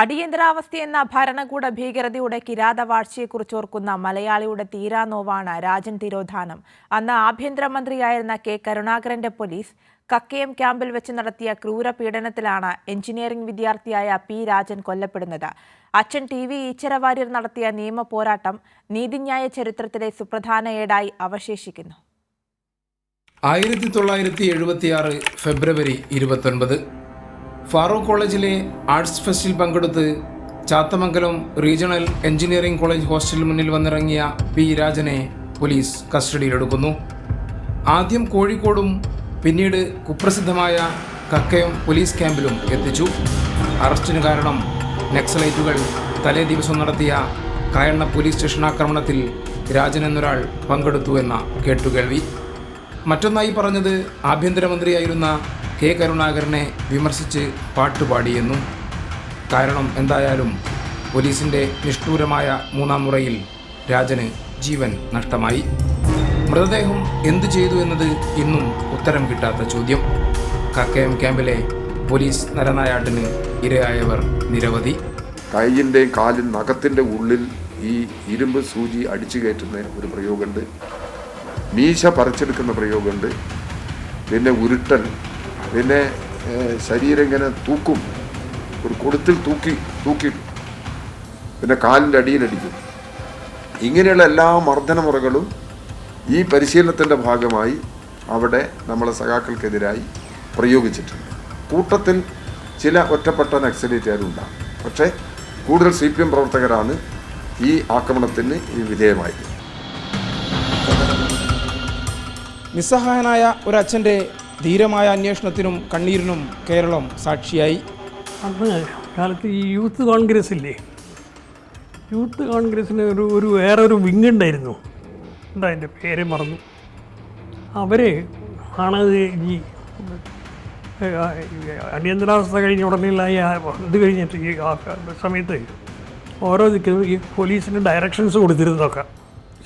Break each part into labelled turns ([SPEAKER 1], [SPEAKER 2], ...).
[SPEAKER 1] അടിയന്തരാവസ്ഥയെന്ന ഭരണകൂട ഭീകരതയുടെ കിരാതവാഴ്ചയെക്കുറിച്ചോർക്കുന്ന മലയാളിയുടെ തീരാനോവാണ് രാജൻ തിരോധാനം. അന്ന് ആഭ്യന്തരമന്ത്രിയായിരുന്ന കെ കരുണാകരന്റെ പോലീസ് കക്കയം ക്യാമ്പിൽ വെച്ച് നടത്തിയ ക്രൂര പീഡനത്തിലാണ് എഞ്ചിനീയറിംഗ് വിദ്യാർത്ഥിയായ പി രാജൻ കൊല്ലപ്പെടുന്നത്. അച്ഛൻ ടി വി ഈച്ചരവാര്യർ നടത്തിയ നിയമ പോരാട്ടം നീതിന്യായ ചരിത്രത്തിലെ സുപ്രധാന ഏടായി അവശേഷിക്കുന്നു.
[SPEAKER 2] ആയിരത്തി തൊള്ളായിരത്തി എഴുപത്തിയാറ് ഫെബ്രുവരി ഇരുപത്തൊൻപത് ഫാറൂഖ് കോളേജിലെ ആർട്സ് ഫെസ്റ്റിൽ പങ്കെടുത്ത് ചാത്തമംഗലം റീജിയണൽ എഞ്ചിനീയറിംഗ് കോളേജ് ഹോസ്റ്റലിന് മുന്നിൽ വന്നിറങ്ങിയ പി രാജനെ പോലീസ് കസ്റ്റഡിയിലെടുക്കുന്നു. ആദ്യം കോഴിക്കോടും പിന്നീട് കുപ്രസിദ്ധമായ കക്കയം പോലീസ് ക്യാമ്പിലും എത്തിച്ചു. അറസ്റ്റിന് കാരണം നക്സലൈറ്റുകൾ തലേ ദിവസം നടത്തിയ കായണ്ണ പോലീസ് സ്റ്റേഷൻ ആക്രമണത്തിൽ രാജൻ എന്നൊരാൾ പങ്കെടുത്തു എന്ന കേട്ടുകേൾവി. മറ്റൊന്നായി പറഞ്ഞത് ആഭ്യന്തരമന്ത്രിയായിരുന്ന കെ കരുണാകരനെ വിമർശിച്ച് പാട്ടുപാടിയെന്നും. കാരണം എന്തായാലും പോലീസിന്റെ നിഷ്ഠൂരമായ മൂന്നാം മുറയിൽ രാജന് ജീവൻ നഷ്ടമായി. മൃതദേഹം എന്തു ചെയ്തു എന്നത് ഇന്നും ഉത്തരം കിട്ടാത്ത ചോദ്യം. കക്കയം ക്യാമ്പിലെ പോലീസ് നരനായാട്ടിന് ഇരയായവർ നിരവധി.
[SPEAKER 3] കൈയിന്റെയും കാലിൻ നഖത്തിന്റെ ഉള്ളിൽ ഈ ഇരുമ്പ് സൂചി അടിച്ചു കയറ്റുന്ന ഒരു പ്രയോഗമുണ്ട്. മീശ പറിച്ചെടുക്കുന്ന പ്രയോഗമുണ്ട്. പിന്നെ ഉരുട്ടൽ പിന്നെ ശരീരം ഇങ്ങനെ തൂക്കും. ഒരു കൊടുത്തിൽ തൂക്കി തൂക്കിയിട്ടു പിന്നെ കാലിന്റെ അടിയിലടിക്കും ഇങ്ങനെയുള്ള എല്ലാ മർദ്ദനമുറകളും ഈ പരിശീലനത്തിന്റെ ഭാഗമായി അവിടെ നമ്മളെ സഖാക്കൾക്കെതിരായി പ്രയോഗിച്ചിട്ടുണ്ട്. കൂട്ടത്തിൽ ചില ഒറ്റപ്പെട്ട നക്സലേറ്റുകാരുണ്ടാകും. പക്ഷേ കൂടുതൽ സി പി എം പ്രവർത്തകരാണ് ഈ ആക്രമണത്തിന് വിധേയമായത്.
[SPEAKER 2] നിസ്സഹായനായ ഒരച്ഛന്റെ ധീരമായ അന്വേഷണത്തിനും കണ്ണീരിനും കേരളം സാക്ഷിയായി.
[SPEAKER 4] അന്ന് കാലത്ത് ഈ യൂത്ത് കോൺഗ്രസ് ഇല്ലേ? യൂത്ത് കോൺഗ്രസ്സിന് ഒരു ഒരു വേറെ ഒരു വിങ് ഉണ്ടായിരുന്നു എന്താ അതിന്റെ പേര് മറന്നു. അവർ ആണ് ഈ അടിയന്തരാവസ്ഥ കഴിഞ്ഞ ഉടനെയുള്ള ഈ ഇത് കഴിഞ്ഞിട്ട് ഈ സമയത്ത് ഓരോ ദിക്കും ഈ പോലീസിന് ഡയറക്ഷൻസ് കൊടുത്തിരുന്നതൊക്കെ.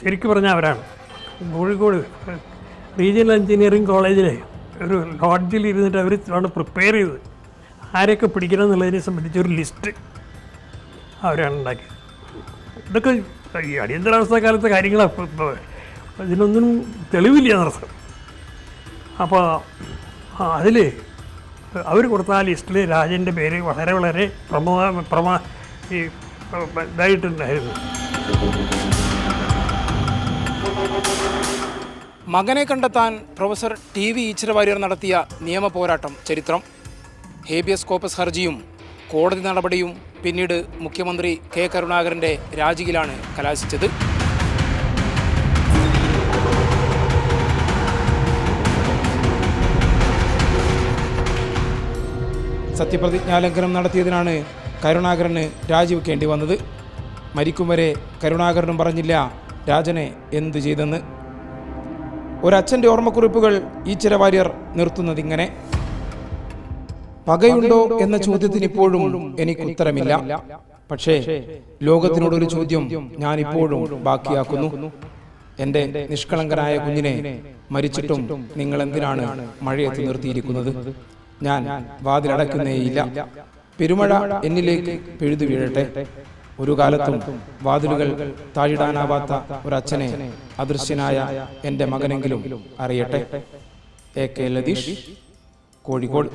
[SPEAKER 4] ശരിക്കും പറഞ്ഞാൽ അവരാണ്. കോഴിക്കോട് റീജിയണൽ എഞ്ചിനീയറിംഗ് കോളേജിലെ ഒരു ലോഡ്ജിൽ ഇരുന്നിട്ട് അവർ ആണ് പ്രിപ്പയർ ചെയ്തത്. ആരെയൊക്കെ പിടിക്കണം എന്നുള്ളതിനെ സംബന്ധിച്ച് ഒരു ലിസ്റ്റ് അവരാണ് ഉണ്ടാക്കിയത്. ഇതൊക്കെ ഈ അടിയന്തരാവസ്ഥ കാലത്തെ കാര്യങ്ങളാണ് ഇതിനൊന്നും തെളിവില്ല എന്നർത്ഥം അപ്പോൾ അതിൽ അവർ കൊടുത്ത ആ ലിസ്റ്റിൽ രാജന്റെ പേര് വളരെ വളരെ പ്രമോ പ്രമാ ഈ ഇതായിട്ടുണ്ടായിരുന്നു.
[SPEAKER 2] മകനെ പ്രൊഫസർ ടി വി ഈശ്വരവാര്യർ നടത്തിയ നിയമ പോരാട്ടം ചരിത്രം. ഹേബിയസ് കോപ്പസ് ഹർജിയും കോടതി നടപടിയും പിന്നീട് മുഖ്യമന്ത്രി കെ കരുണാകരന്റെ രാജിയിലാണ് കലാശിച്ചത്. സത്യപ്രതിജ്ഞാലംഘനം നടത്തിയതിനാണ് കരുണാകരന് രാജിവെക്കേണ്ടി വന്നത്. മരിക്കും വരെ കരുണാകരനും പറഞ്ഞില്ല രാജനെ എന്തു ചെയ്തെന്ന്. ഒരച്ഛന്റെ ഓർമ്മക്കുറിപ്പുകൾ ഈ ചില വാര്യർ നിർത്തുന്നതിങ്ങനെ. പകയുണ്ടോ എന്ന ചോദ്യത്തിന് ഇപ്പോഴും എനിക്ക് ഉത്തരമില്ല പക്ഷേ ലോകത്തിനോടൊരു ചോദ്യം ഞാൻ ഇപ്പോഴും ബാക്കിയാക്കുന്നു. എന്റെ നിഷ്കളങ്കനായ കുഞ്ഞിനെ മരിച്ചിട്ടും നിങ്ങൾ എന്തിനാണ് മഴയത്ത് നിർത്തിയിരിക്കുന്നത്? ഞാൻ വാതിലടക്കുന്നേയില്ല പെരുമഴ എന്നിലേക്ക് പെഴുതു വീഴട്ടെ. ഒരു കാലത്തും വാതിലുകൾ താഴിടാനാവാത്ത ഒരച്ഛനെ അദൃശ്യനായ എന്റെ മകനെങ്കിലും അറിയട്ടെ? A K Latheesh Kozhikode.